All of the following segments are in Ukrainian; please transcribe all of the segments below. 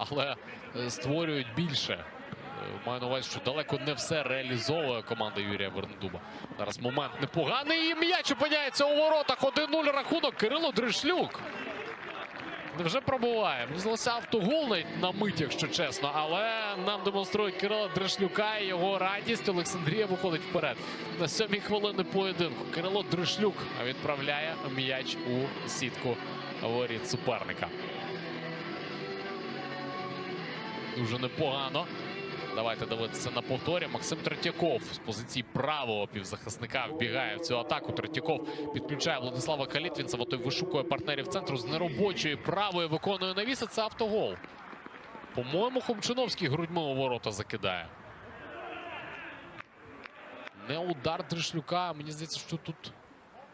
але е, створюють більше. Е, Маю на увазі, що далеко не все реалізовує команда Юрія Вернедуба. Зараз момент непоганий. І м'яч опиняється у воротах. 1-0 рахунок. Кирило Дришлюк. Невже пробуває? Мені здалося автогол на мить, якщо чесно. Але нам демонструють Кирила Дришлюка і його радість. Олександрія виходить вперед. На сьомій хвилини поєдинку. Кирило Дришлюк відправляє м'яч у сітку воріт суперника. Дуже непогано. Давайте дивитися на повторі. Максим Третьяков з позиції правого півзахисника вбігає в цю атаку. Третьяков підключає Владислава Калітвінцева. Той вишукує партнерів центру з неробочої правої виконує навіс. Це автогол. По-моєму, Хомчиновський грудьми у ворота закидає. Не удар Дришлюка. Мені здається, що тут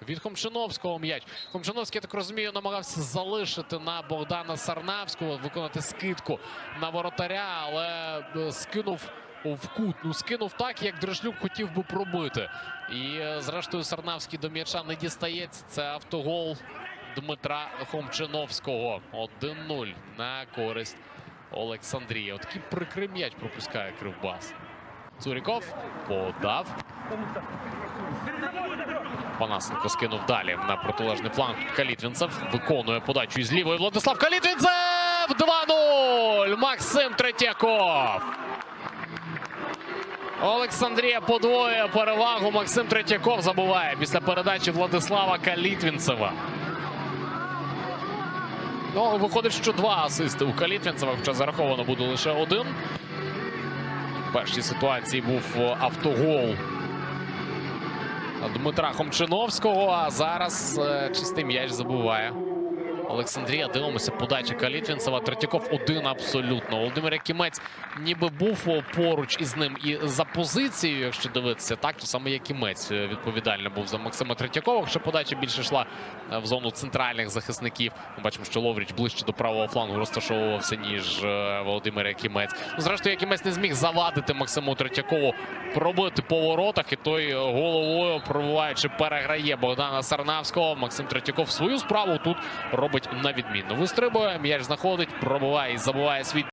від Хомчиновського м'яч. Хомчиновський, я так розумію, намагався залишити на Богдана Сарнавського, виконати скидку на воротаря, але е, скинув в кут. Ну, скинув так, як Дришлюк хотів би пробити. І е, зрештою Сарнавський до м'яча не дістається. Це автогол Дмитра Хомчиновського. 1-0 на користь Олександрії. Отакий прикрий м'яч пропускає Кривбас. Цуріков подав. Панасенко скинув далі на протилежний фланг. Калітвінцев виконує подачу із лівої. Владислав Калітвінцев! 2-0! Максим Третьяков. Олександрія подвоює перевагу. Максим Третьяков забуває після передачі Владислава Калітвінцева. Ну, виходить, що два асисти у Калітвінцева, хоча зараховано буде лише один. В першій ситуації був е, автогол Дмитра Хомчиновського. А зараз е, чистий м'яч забуває. Олександрія, дивимося, подача Калітвінцева. Третьяков один абсолютно. Володимир Якимець ніби був поруч із ним і за позицією, якщо дивитися, так то саме Якимець е, відповідально був за Максима Третьякова. Хоча подача більше йшла е, в зону центральних захисників. Ми бачимо, що Ловріч ближче до правого флангу розташовувався, ніж е, Володимир Якимець. Ну, зрештою, Якимець не зміг завадити Максиму Третьякову пробити по воротах. І той головою пробиваючи переграє Богдана Сарнавського. Максим Третьяков свою справу тут робить на відмінно. Вистрибує, м'яч знаходить, пробуває і забуває свій.